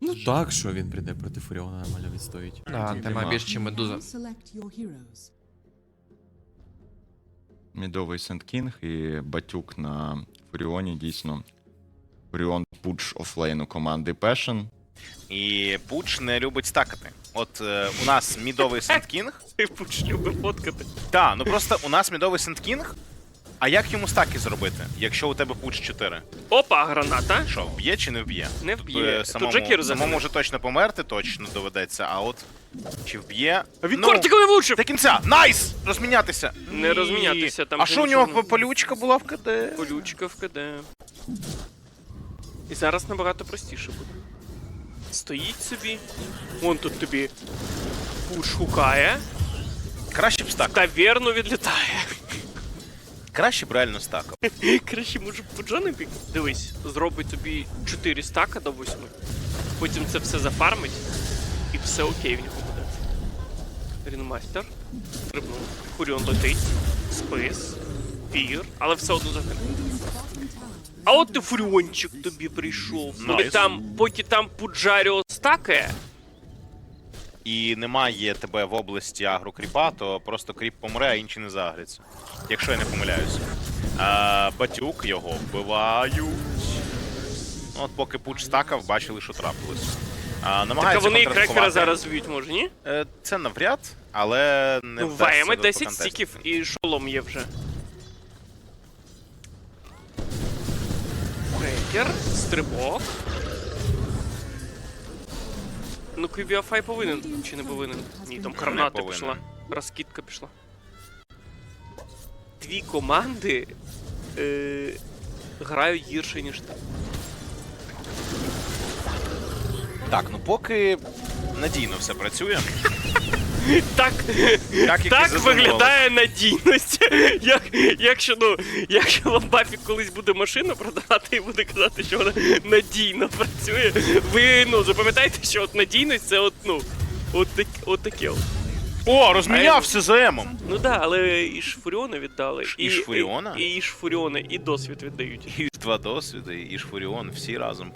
Ну так, що він прийде проти Фуріона, нормально відстоїть. Да, тема більш чи медуза. Мідовий Сент Кінг і Батюк на Фуріоні дійсно. Фуріон пудж офлейну команди Passion. І Пуч не любить стакати. От е, у нас мідовий Сент-Кінг. Пуч любить фоткати. Так, ну просто у нас мідовий Сент-Кінг. А як йому стаки зробити, якщо у тебе пуч 4? Опа, граната. Що, вб'є чи не вб'є? Не вб'є. е, Тут Самому, Джекір самому вже точно померти, точно доведеться, а от чи вб'є. Він Ну, кортиком не влучив! До кінця! Найс! Розмінятися! Не Ні. розмінятися, там А що у нього полючка була в КД? Колючка в КД. І зараз набагато простіше буде. Стоїть собі. Вон тут тобі пуш хукає. Краще б стак. Таверну відлітає. Краще б реально стакав. Краще може пуджа не пік. Дивись, зробить тобі 4 стака до 8. Потім це все зафармить. І все окей в нього буде. Рінмастер. Стрибнув. Фуріон летить. Спис. Фір. Але все одно загине. А от і фуріончик тобі прийшов. Поки там, поки там Пуджаріо стакає, і немає тебе в області агрокріпа, то просто кріп помре, а інші не загряться. Якщо я не помиляюся. А, батюк його вбивають. Ну, От поки пуч стакав, бачили, що трапилось. А, так а вони і крекера зараз б'ють, може, ні? Е, Це навряд, але не Ну, в 10 стіків і шолом є вже. Крекер, стрибок. Ну, Квіафай повинен, чи не повинен? Ні, там граната повинен. пішла. Розкидка пішла. Дві команди е, грають гірше, ніж ти. Так, ну поки надійно все працює. Так, Так, так виглядає надійність. Як, якщо, ну, якщо вам колись буде машину продавати і буде казати, що вона надійно працює, ви ну запам'ятайте, що от надійність це от, ну, от, так, от таке. от. О, розмінявся з ЕМом! Ну да, але і ж Фуріона віддали. І ж Фуріона? І, і ж і досвід віддають. І два досвіди, і Шфуріон всі разом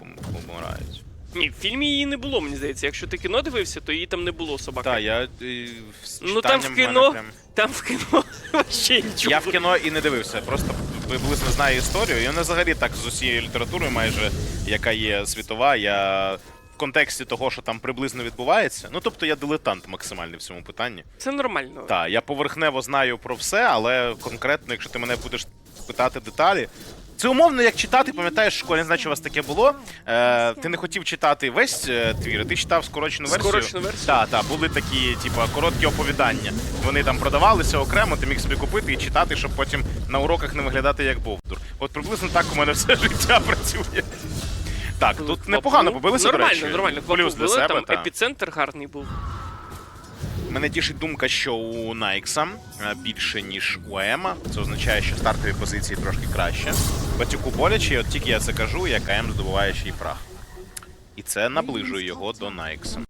помирають. Ні, в фільмі її не було, мені здається. Якщо ти кіно дивився, то її там не було собаки. Так, я е, з Ну там в читанням мене кіно, прям- там в кіно вообще нічого. Я в кіно і не дивився, просто приблизно знаю історію. І вона взагалі так з усією літературою, майже яка є світова. Я в контексті того, що там приблизно відбувається. Ну тобто я дилетант максимальний в цьому питанні. Це нормально. Так, я поверхнево знаю про все, але конкретно, якщо ти мене будеш питати деталі. Це умовно, як читати, пам'ятаєш, в школі не знаю, чи у вас таке було. Е, ти не хотів читати весь е, твір, а ти читав скорочену версію. Скорочену версію? Так, так, були такі, типа, короткі оповідання. Вони там продавалися окремо, ти міг собі купити і читати, щоб потім на уроках не виглядати як бовдур. От приблизно так у мене все життя працює. Так, тут непогано побилися, Нормально, до речі. нормально. Плюс Плюс для себе, там так. епіцентр гарний був. Мене тішить думка, що у Найкса е, більше, ніж у Ема. Це означає, що стартові позиції трошки краще. Батюку боляче, і от тільки я це кажу, як АМ здобуває ще й прах. І це наближує його до Найкса.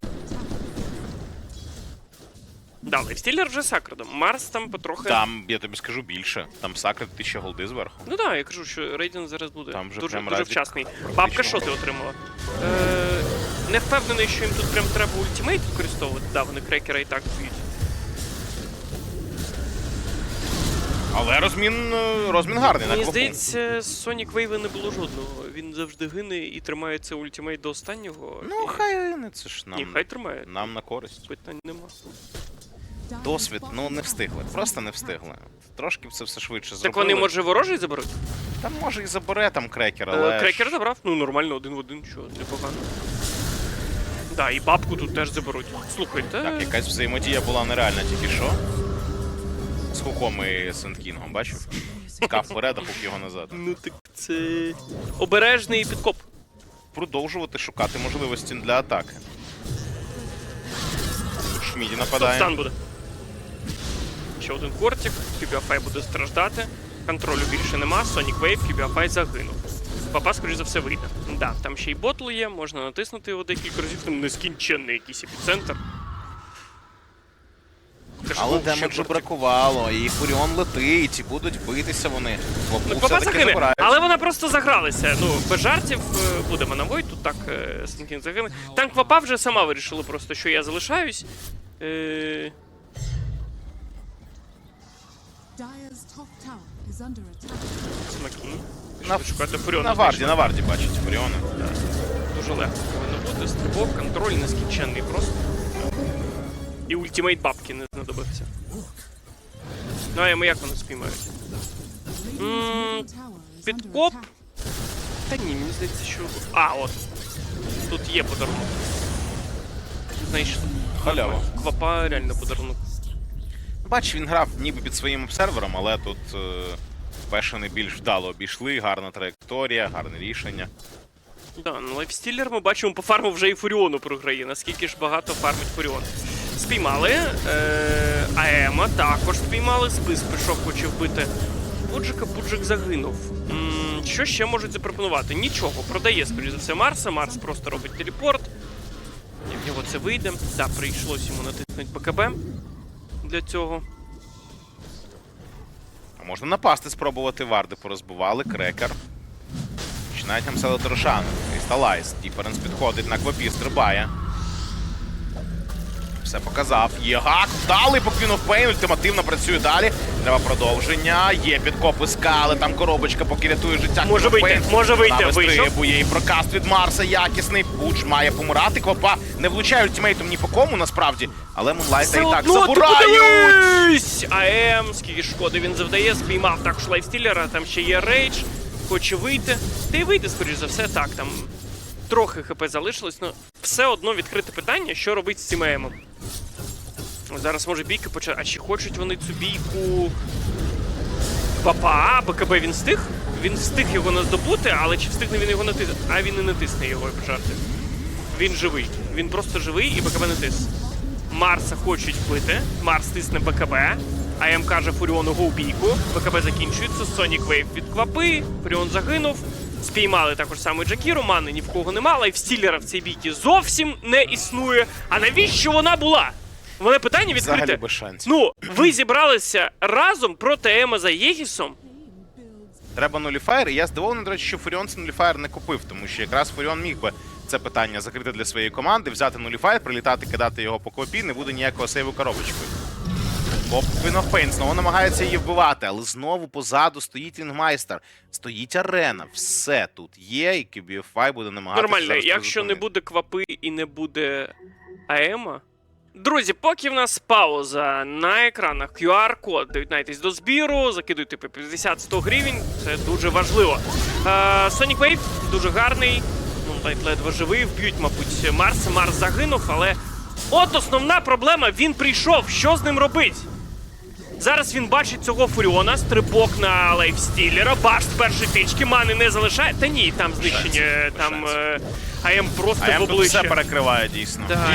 Да, лайфстілер вже сакрадом. Марс там потрохи. Там, я тобі скажу більше, там сакрит 1000 голди зверху. Ну так, да, я кажу, що рейдинг зараз буде Там вже дуже, прям дуже вчасний. Бабка, що ти отримала? Е, не впевнений, що їм тут прям треба ультимейт використовувати. Да, вони крекера і так б'ють. Але розмін, е, розмін гарний на Мені квапу. здається, з Sonic Wave не було жодного. Він завжди гине і тримається ультимейт до останнього. Ну, і... хай не це ж нам, Ні, хай тримає. нам на користь. Питань нема. Досвід, ну не встигли, просто не встигли. Трошки б це все швидше Так вони, може, ворожий заберуть? Там може і забере там крекер, Е, але. Крекер забрав? Ну, нормально, один в один, що, непогано. Да, і бабку тут теж заберуть. Слухайте. Так, якась взаємодія була нереальна тільки що. З Хуком і Сенткінгом, бачив? Кав вперед, а хук його назад. Ну так це. Обережний підкоп. Продовжувати шукати можливості для атаки. Шміді нападає. стан буде. Ще один кортик, Кібіафай буде страждати. Контролю більше нема, Sonic Wave, Кібіафай загинув. Папа, скоріш за все, вийде. Да, там ще й ботл є, можна натиснути його декілька разів, там нескінченний якийсь епіцентр. Але демеджу бракувало, і Фуріон летить, і будуть битися вони. Ну, Папа загине, але вона просто загралася. Ну, без жартів е, будемо на бой, тут так е, Сенкін загине. Танк Папа вже сама вирішила просто, що я залишаюсь. Е, Dyer's На- шукати Фуріона. На варді, на варді бачить Фуріона. Дуже легко повинно бути. Стрибок, контроль нескінченний просто. І ультимейт бабки не знадобився. Ну, а ми як вони спіймають? Підкоп? Та ні, мені здається, що. А, от. Тут є подарунок. Знайшли. Халява. Квапа реально подарунок. Бач, він грав ніби під своїм обсервером, але тут е, пешени більш вдало обійшли, гарна траєкторія, гарне рішення. Да, ну лайфстілер ми бачимо по фарму вже і Фуріону програє. Наскільки ж багато фармить Фуріон. Спіймали. Е, Аема також спіймали. Спис пішов, хоче вбити. Буджика Буджик загинув. М, що ще можуть запропонувати? Нічого. Продає, скоріш за все, Марса. Марс просто робить телепорт. І в нього це вийде. Так, прийшлось йому натиснути БКБ для цього. Можна напасти, спробувати варди порозбивали, крекер. Починають гамселити Рошану. Крісталайз. Діференс підходить на квапі, стрибає. Все показав. Є гак. Вдалий по Pain. Ультимативно працює далі. Треба продовження. Є підкопи скали. Там коробочка, поки рятує життя. Може Queen вийти, може вийти, вистрибує. І прокаст від Марса якісний. Пуч має помирати. Квапа не влучає ультимейтом ні по кому насправді. Але Мунлайта і так забирають. АМ, скільки шкоди він завдає, спіймав також лайфстілера, там ще є рейдж, хоче вийти. Та й вийде, скоріш за все, так, там трохи хп залишилось, але все одно відкрите питання, що робити з цим АМом. Зараз може бійка почати. А чи хочуть вони цю бійку. Папа, БКБ він встиг? Він встиг його наздобути, але чи встигне він його натиснути? А він і не тисне його, жартів. Він живий. Він просто живий і БКБ не тисне. Марса хочуть вбити. Марс тисне БКБ. АМ каже Фуріону го у бійку. БКБ закінчується. Сонік Вейв від квапи. Фуріон загинув. Спіймали також саме Джакіру, мани ні в кого нема, лайфстілера в цій бійці зовсім не існує. А навіщо вона була? Мене питання Взагалі відкрите. без шансів. Ну, ви зібралися разом проти Ема за Єгісом. Треба нуліфаєр, і я здивований, до речі, що Фуріон це нуліфаєр не купив, тому що якраз Фуріон міг би це питання закрити для своєї команди, взяти нуліфаєр, прилітати, кидати його по копі, не буде ніякого сейву коробочкою. Of Pain знову намагається її вбивати, але знову позаду стоїть Рінгмайстер, стоїть арена, все тут є, і QBFI буде намагатися. Нормально, якщо не буде квапи і не буде АЕМа. Друзі, поки в нас пауза на екранах QR-код, доєднайтесь до збіру, закидуйте по 50-100 гривень, це дуже важливо. Е, Sonic Wave дуже гарний, ну навіть ледве живий, вб'ють, мабуть, Марс. Марс загинув, але от основна проблема, він прийшов. Що з ним робить? Зараз він бачить цього Фуріона, стрибок на лейфстілера, баш з першої тички, мани не залишає. Та ні, там знищення, там е, АМ просто А в обличчя. все перекриває дійсно. Да.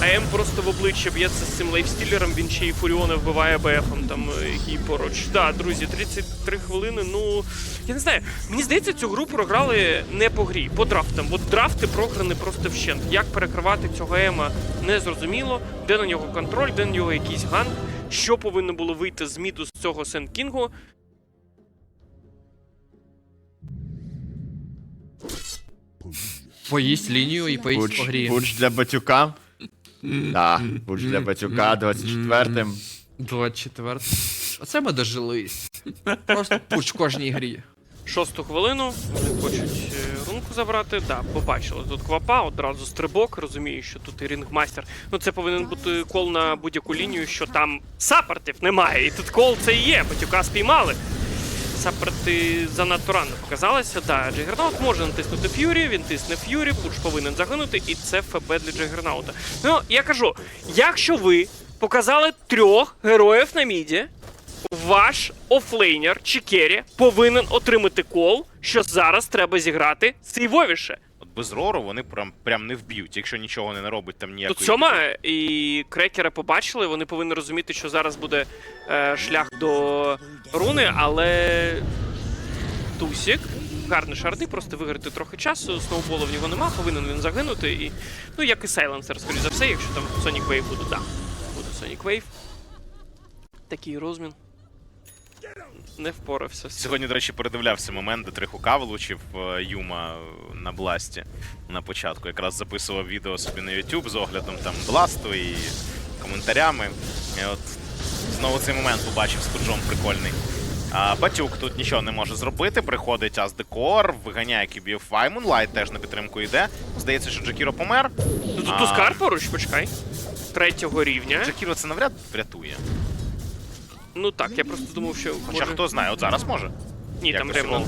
АМ, просто в обличчя б'ється з цим лейфстілером, він ще й Фуріона вбиває БФом, там, е, який поруч. Да, друзі, 33 хвилини, ну. Я не знаю, мені здається, цю гру програли не по грі, по драфтам. От драфти програні просто вщент. Як перекривати цього Ема, не зрозуміло, де на нього контроль, де на нього якийсь ганг, що повинно було вийти з міду з цього Сент Кінгу. Поїсть лінію і поїсть по грі. пуч для батюка. Так, пуч для батюка 24-м. 24. Оце ми дожились. Просто пуч в кожній грі. Шосту хвилину вони хочуть е, рунку забрати. Да, побачили тут квапа, одразу стрибок. Розумію, що тут і рінгмастер. Ну це повинен бути кол на будь-яку лінію, що там саппортів немає. І тут кол це і є. Батюка спіймали. Саппорти занадто рано показалися. Да, Джигернаут може натиснути Ф'юрі, він тисне Ф'юрі, Пуч повинен загинути, і це ФБ для Джигернаута. Ну, я кажу, якщо ви показали трьох героїв на міді, ваш офлейнер чи керрі повинен отримати кол, що зараз треба зіграти сейвовіше. Без рору вони прям, прям не вб'ють, якщо нічого не наробить там ніякої. Тут сьома і крекера побачили, вони повинні розуміти, що зараз буде е, шлях до руни, але Тусік. Гарний шарди, просто виграти трохи часу. Сноубола в нього нема, повинен він загинути. І, ну, як і Сайленсер, скоріш за все, якщо там Sonic Wave буде, да. Буде Sonic Wave. Такий розмін. Не впорався. з цим. Сьогодні, до речі, передивлявся момент, де Трихука вилучив е, Юма на бласті на початку. Якраз записував відео собі на YouTube з оглядом там бласту і коментарями. І от знову цей момент побачив з Курджом прикольний. А, Батюк тут нічого не може зробити. Приходить Аздекор, виганяє QBFY, Moonlight теж на підтримку йде. Здається, що Джакіро помер. Ну тут А. Тускар поруч, почекай. Третього рівня. Джакіро це навряд врятує. Ну так, я просто думав, що. Хоча може... хто знає, от зараз може. Ні, там ремонт.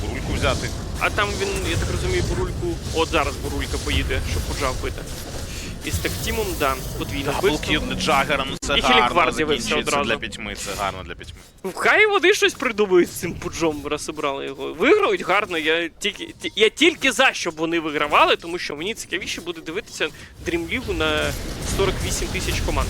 Бурульку взяти. А там він, я так розумію, бурульку. От зараз бурулька поїде, щоб поджав бити. І з тактімом, да, Даблкіл вбивство. ну це І гарно з'явився закінчується одразу. для пітьми, це гарно для пітьми. Хай вони щось придумають з цим пуджом, раз обрали його. Виграють гарно. Я тільки ті- я тільки за щоб вони вигравали, тому що мені цікавіше буде дивитися Дрімлігу на 48 тисяч команд.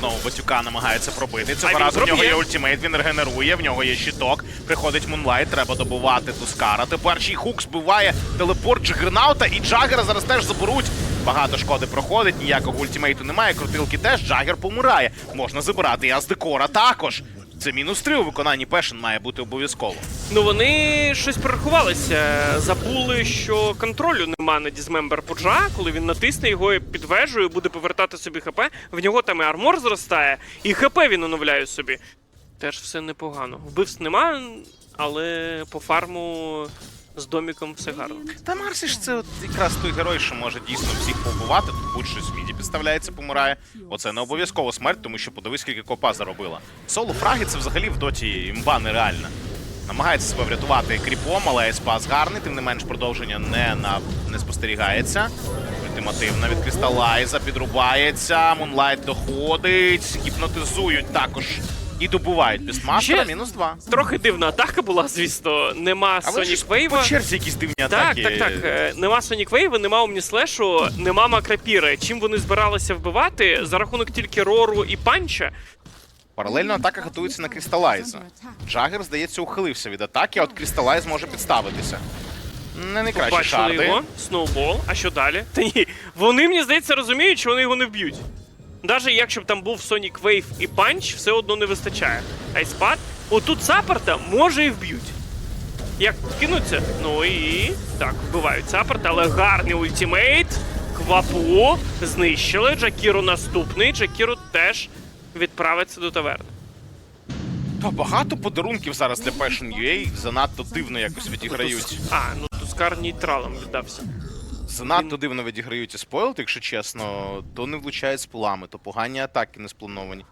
Знову Батюка намагається пробити. Цього він разу в нього є ультимейт, він регенерує, в нього є щиток. Приходить Мунлайт, треба добувати Тускара. Тепер ще й хук збиває телепорт Джигернаута, і Джагера зараз теж заберуть. Багато шкоди проходить, ніякого ультимейту немає. Крутилки теж, Джагер помирає. Можна забирати і Аздекора також. Це мінус три у виконанні Пешен має бути обов'язково. Ну вони щось прорахувалися. Забули, що контролю нема на дізмембер Пуджа. Коли він натисне його під вежею, буде повертати собі ХП. В нього там і армор зростає, і ХП він оновляє собі. Теж все непогано. Вбивств нема, але по фарму з доміком все гарно. Та Марсі ж це от якраз той герой, що може дійсно всіх побувати. Тут будь-що з міді підставляється, помирає. Оце не обов'язково смерть, тому що подивись, скільки копа заробила. Соло фраги це взагалі в доті імба нереальна. Намагається себе врятувати кріпом, але спас гарний, тим не менш продовження не, на, не спостерігається. Ультимативна від Крісталайза підрубається, Мунлайт доходить, гіпнотизують також і добувають Бістмастера, Ще- мінус два. Трохи дивна атака була, звісно. Нема А ви ж по черзі якісь дивні Так, атаки. так, так. Е, Нема Sonic Wave, нема Omnislash, нема Макрапіри. Чим вони збиралися вбивати? За рахунок тільки Рору і Панча. Паралельно атака готується на Крісталайза. Джагер, здається, ухилився від атаки, а от Крісталайз може підставитися. Не найкращі Побачили шарди. його. Сноубол. А що далі? Та ні. Вони, мені здається, розуміють, що вони його не вб'ють. Навіть якщо б там був Sonic Wave і панч, все одно не вистачає. Айспад. Отут саппорта може і вб'ють. Як кинуться, ну і так, вбивають саппорт, але гарний ультимейт. Квапу знищили. Джакіру наступний. Джакіру теж відправиться до таверни. Та багато подарунків зараз для Passion UA занадто дивно якось відіграють. А, ну Тускар нейтралом віддався. Занадто дивно відіграють і спойлд, якщо чесно, то не влучають з пулами, то погані атаки не сплановані.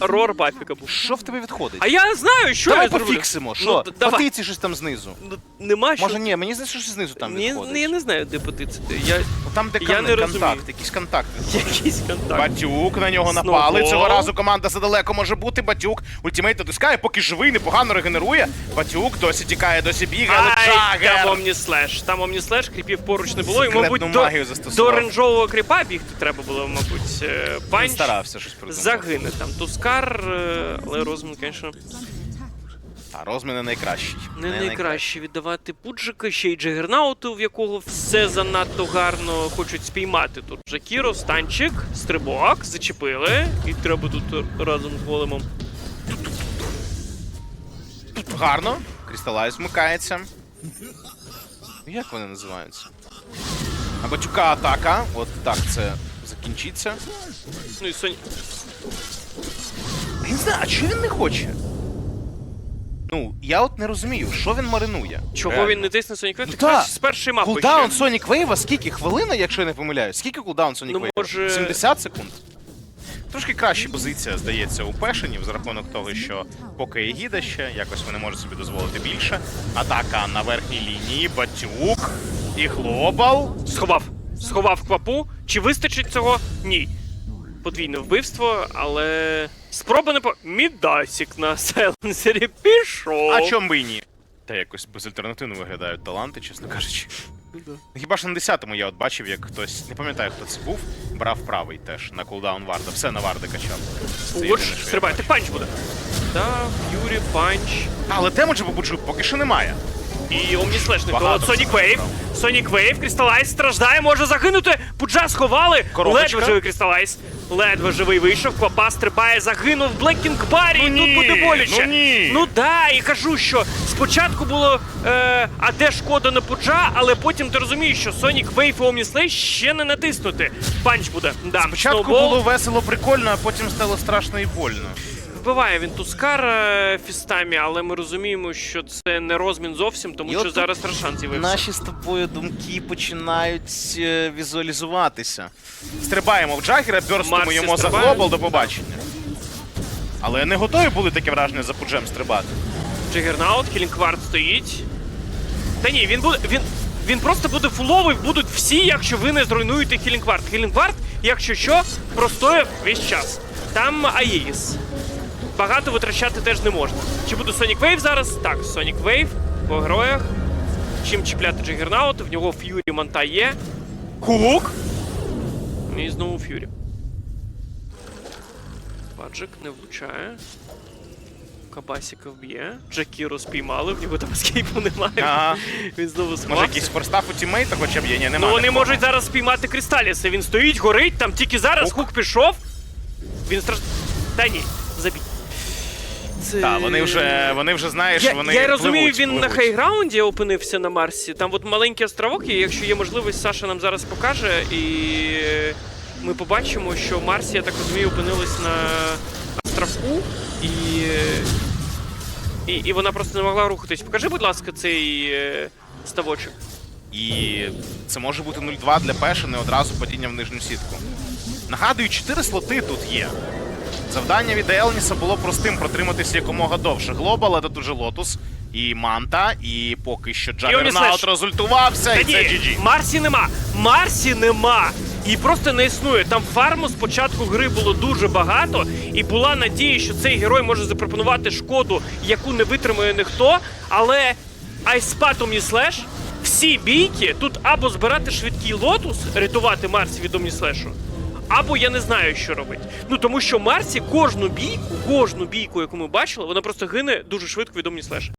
Рор Бафіка був. Що в тебе відходить? А я знаю, що Давай я зроблю. пофіксимо, що? Ну, давай. Патиці щось там знизу. Ну, Нема що. Може ні, мені здається, що щось знизу там Ні, відходить. ні, я не знаю, де потицити. Я Ну, Там, де Я кон- не контакт, розумію. якийсь контакт якийсь контакт. Батюк на нього Сноубол. напали. Цього разу команда задалеко може бути. Батюк ультимейт натискає, поки живий, непогано регенерує. Батюк досі тікає, досі бігає, але Ай, там Джагер. Омніслеш. Там Омніслеш, кріпів поруч не було, і, Секретну мабуть, до, магію до застосував. ренжового кріпа бігти треба було, мабуть. Е, Він Панч старався щось придумати. Загине там. Тускар, е, але розмін, звісно, Та розміни найкращий. не найкраще віддавати Пуджика, ще й Джагернауту, в якого все занадто гарно хочуть спіймати тут. Жакіро, станчик, стрибок, зачепили, і треба тут разом з големом. Гарно. Крісталайз вмикається. Як вони називаються? А Батюка атака. От так це закінчиться. Ну і Соні. Я не знаю, а чого він не хоче? Ну, я от не розумію, що він маринує. Чого Реально. він не тисне Sonic Wave? Ну Так з першої мапи Кулдаун ще. Sonic Wave скільки? Хвилина, якщо я не помиляюсь? Скільки кулдаун Sonic Ну, Wave? може- 70 секунд? Трошки краща позиція, здається, у Пешенів, за рахунок того, що поки є гіда ще, якось вони можуть собі дозволити більше. Атака на верхній лінії, Батюк і Глобал. Сховав. Сховав квапу. Чи вистачить цього? Ні. Подвійне вбивство, але. Спроба не по. Мідасік на сайленсері пішов. А чом би і ні? Та якось безальтернативно виглядають таланти, чесно кажучи. Ну, Хіба що на 10-му я от бачив, як хтось, не пам'ятаю, хто це був, брав правий теж на кулдаун Варда. Все на Варда качав. Уч, стрибайте, панч буде. Так, Ф'юрі, панч. Але демеджа побуджу поки що немає. І Омніслеш не Багато Сонік Вейв. Сонік Вейв, Крісталайз страждає, може загинути. Пуджа сховали. Коробочка. Ледве живий Крісталайз. Ледве живий вийшов. Квапа стрибає, загинув. Блекінг Барі. Ну і тут ні, буде боляче. ну ні. Ну да, і кажу, що спочатку було. Е, а де шкода на Пуджа, але потім ти розумієш, що Сонік Вейв і Омніслей ще не натиснути. Панч буде. Да, Спочатку Сноубол. було весело, прикольно, а потім стало страшно і больно. Вбиває він Тускар е, фістамі, але ми розуміємо, що це не розмін зовсім, тому І що от зараз Рошан з'явився. Наші з тобою думки починають е, візуалізуватися. Стрибаємо в Джагера, бьорстимо Марсі йому за стрибає. глобал до побачення. Але не готові були таке враження за пуджем стрибати. Джигернаут, Кілінквард стоїть. Та ні, він буде. Він, він просто буде фуловий, будуть всі, якщо ви не зруйнуєте Хілінгвард. Хілінгвард, якщо що, простоє весь час. Там Аїс. Багато витрачати теж не можна. Чи буде Сонік Вейв зараз? Так, Сонік Вейв по героях. Чим чіпляти Джигернаут, в нього Ф'юрі Манта є. Хук! І знову Ф'юрі. Баджик не влучає. Кабасіка вб'є. Джекіро спіймали, в нього там ескейпу немає. Ага. Він знову Може якийсь форстаф у тімейта хоча б є? Ні, Ну немає. вони можуть зараз спіймати Кристаліса. Він стоїть, горить, там тільки зараз хук пішов. Він страш... Та ні, забій. Це... Так, вони вже, вони вже знаєш, Я, вони я розумію, пливуть, він на хайграунді опинився на Марсі. Там от маленький островок, і якщо є можливість, Саша нам зараз покаже, і ми побачимо, що Марсі, я так розумію, опинилась на островку, і, і, і вона просто не могла рухатись. Покажи, будь ласка, цей е, ставочок. І це може бути 0-2 для Пешини одразу падіння в нижню сітку. Нагадую, 4 слоти тут є. Завдання від Елніса було простим протриматися якомога довше. Глобал, це дуже Лотус і Манта, і поки що Джагернаут Омніслеш. розультувався, Та і це GG. Марсі нема. Марсі нема. І просто не існує. Там фарму з початку гри було дуже багато, і була надія, що цей герой може запропонувати шкоду, яку не витримує ніхто. Але Айспат Омніслеш, всі бійки тут або збирати швидкий лотус, рятувати Марсі від Омніслешу, або я не знаю, що робити. Ну тому що Марсі кожну бійку, кожну бійку, яку ми бачили, вона просто гине дуже швидко від Омніслеша.